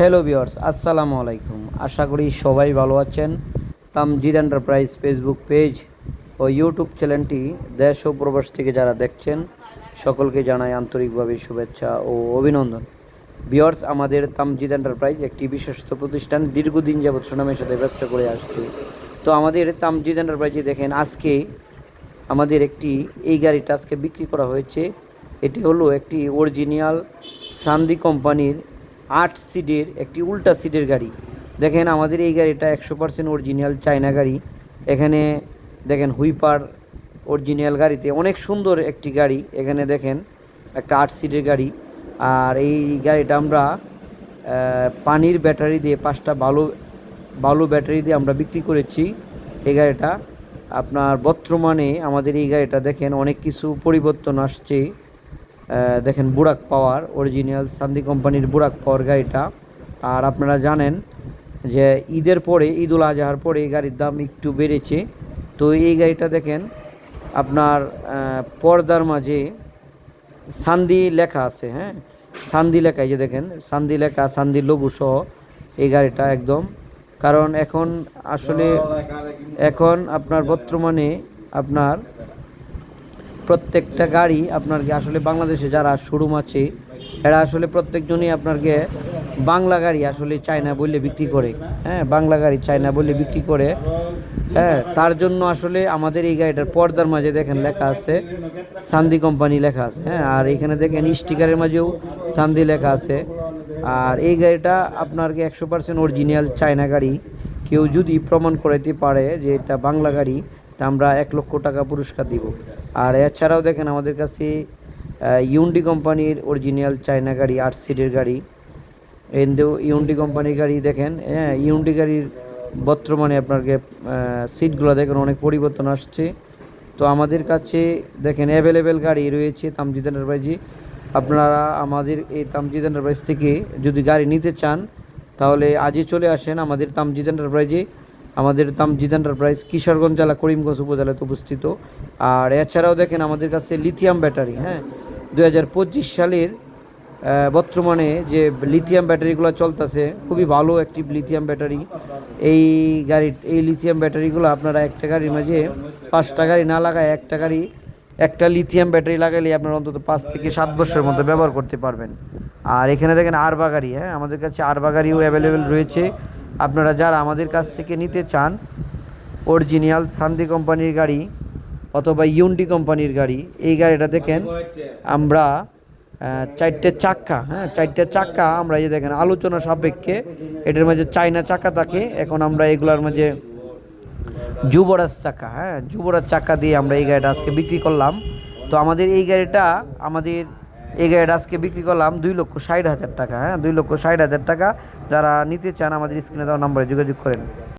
Hello বিয়ার্স আসসালামু আলাইকুম আশা করি সবাই ভালো আছেন। তামজিদ এন্টারপ্রাইজ ফেসবুক পেজ ও ইউটিউব চ্যানেলটি দেশ ও প্রবাস থেকে যারা দেখছেন, সকলকে জানাই আন্তরিকভাবে শুভেচ্ছা ও অভিনন্দন। বিয়ার্স আমাদের তামজিদ এন্টারপ্রাইজ একটি বিশ্বস্ত প্রতিষ্ঠান, দীর্ঘদিন যাবৎ সুনামের সাথে ব্যবসা করে আসছে। তো আমাদের তামজিদ এন্টারপ্রাইজে দেখেন, আজকে আমাদের একটি, এই গাড়িটা আজকে বিক্রি করা হয়েছে। এটি হলো একটি অরিজিনাল সান্দি কোম্পানির আট সিটের একটি উল্টা সিটের গাড়ি। দেখেন আমাদের এই গাড়িটা একশো পার্সেন্ট অরিজিনাল চায়না গাড়ি। এখানে দেখেন হুইপার অরিজিনাল গাড়িতে অনেক সুন্দর একটি গাড়ি। এখানে দেখেন একটা আট সিটের গাড়ি। আর এই গাড়িটা আমরা পানির ব্যাটারি দিয়ে, পাঁচটা বালু বালু ব্যাটারি দিয়ে আমরা বিক্রি করেছি এই গাড়িটা। আপনার বর্তমানে আমাদের এই গাড়িটা দেখেন অনেক কিছু পরিবর্তন আসছে। দেখেন বুরাক পাওয়ার অরিজিনাল সান্দি কোম্পানির বুরাক পাওয়ার গাড়িটা। আর আপনারা জানেন যে ঈদের পরে, ঈদুল আজহার পরে এই গাড়ির দাম একটু বেড়েছে। তো এই গাড়িটা দেখেন, আপনার পর্দার মাঝে সান্দি লেখা আছে হ্যাঁ? সান্দি লেখা, এই যে দেখেন সান্দি লেখা সান্দি লঘু সহ এই গাড়িটা একদম। কারণ এখন আসলে, এখন আপনার বর্তমানে আপনার প্রত্যেকটা গাড়ি আপনার কি আসলে বাংলাদেশে যারা শোরুম আছে, এরা আসলে প্রত্যেকজনই আপনারকে বাংলা গাড়ি আসলে চায়না বললে বিক্রি করে। হ্যাঁ বাংলা গাড়ি চায়না বললে বিক্রি করে। হ্যাঁ তার জন্য আসলে আমাদের এই গাড়িটার পর্দার মাঝে দেখেন লেখা আছে, সান্দি কোম্পানি লেখা আছে। হ্যাঁ আর এখানে দেখেন স্টিকারের মাঝেও সান্দি লেখা আছে। আর এই গাড়িটা আপনারকে একশো পার্সেন্ট অরিজিনাল চায়না গাড়ি। কেউ যদি প্রমাণ করাইতে পারে যে এটা বাংলা গাড়ি তা আমরা এক লক্ষ টাকা পুরস্কার দিব। আর এছাড়াও দেখেন আমাদের কাছে ইউন্ডি কোম্পানির অরিজিনাল চায়না গাড়ি, আট সিটের গাড়ি। কিন্তু ইউন্ডি কোম্পানির গাড়ি দেখেন হ্যাঁ ইউন্ডি গাড়ির বর্তমানে আপনাকে সিটগুলো দেখেন অনেক পরিবর্তন আসছে। তো আমাদের কাছে দেখেন অ্যাভেলেবেল গাড়ি রয়েছে তামজিদ এন্টারপ্রাইজে আপনারা আমাদের এই তামজিদ এন্টারপ্রাইজ থেকে যদি গাড়ি নিতে চান, তাহলে আজই চলে আসেন আমাদের তামজিদ এন্টারপ্রাইজে আমাদের তামজিদ এন্টারপ্রাইজ কিশোরগঞ্জ জেলা, করিমগঞ্জ উপজেলাতে অবস্থিত। আর এছাড়াও দেখেন আমাদের কাছে লিথিয়াম ব্যাটারি হ্যাঁ? দু হাজার পঁচিশ সালের বর্তমানে যে লিথিয়াম ব্যাটারিগুলো চলতেছে, খুবই ভালো একটি লিথিয়াম ব্যাটারি এই গাড়ি, এই লিথিয়াম ব্যাটারিগুলো আপনারা একটা গাড়ির মাঝে পাঁচটা গাড়ি না লাগায়, একটা গাড়ি, একটা লিথিয়াম ব্যাটারি লাগালে আপনার অন্তত পাঁচ থেকে সাত বছরের মধ্যে ব্যবহার করতে পারবেন। আর এখানে দেখেন আরবা গাড়ি হ্যাঁ? আমাদের কাছে আরবা গাড়িও অ্যাভেলেবেল রয়েছে। আপনারা যারা আমাদের কাছ থেকে নিতে চান অরিজিনাল সান্দি কোম্পানির গাড়ি অথবা ইউন্ডি কোম্পানির গাড়ি, এই গাড়িটা দেখেন, আমরা চারটে চাক্কা হ্যাঁ চারটে চাক্কা, আমরা এই দেখেন, আলোচনা সাপেক্ষে, এটার মাঝে চাইনা চাকা থাকে, এখন আমরা এগুলার মাঝে যুবরাজ চাকা হ্যাঁ যুবরাজ চাকা দিয়ে আমরা এই গাড়িটা আজকে বিক্রি করলাম। তো আমাদের এই গাড়িটা আমাদের এই গাড়িটা আজকে বিক্রি করলাম দুই লক্ষ ষাট হাজার টাকা হ্যাঁ? দুই লক্ষ ষাট হাজার টাকা। যারা নিতে চান আমাদের স্ক্রিনে দেওয়া নম্বরে যোগাযোগ করেন।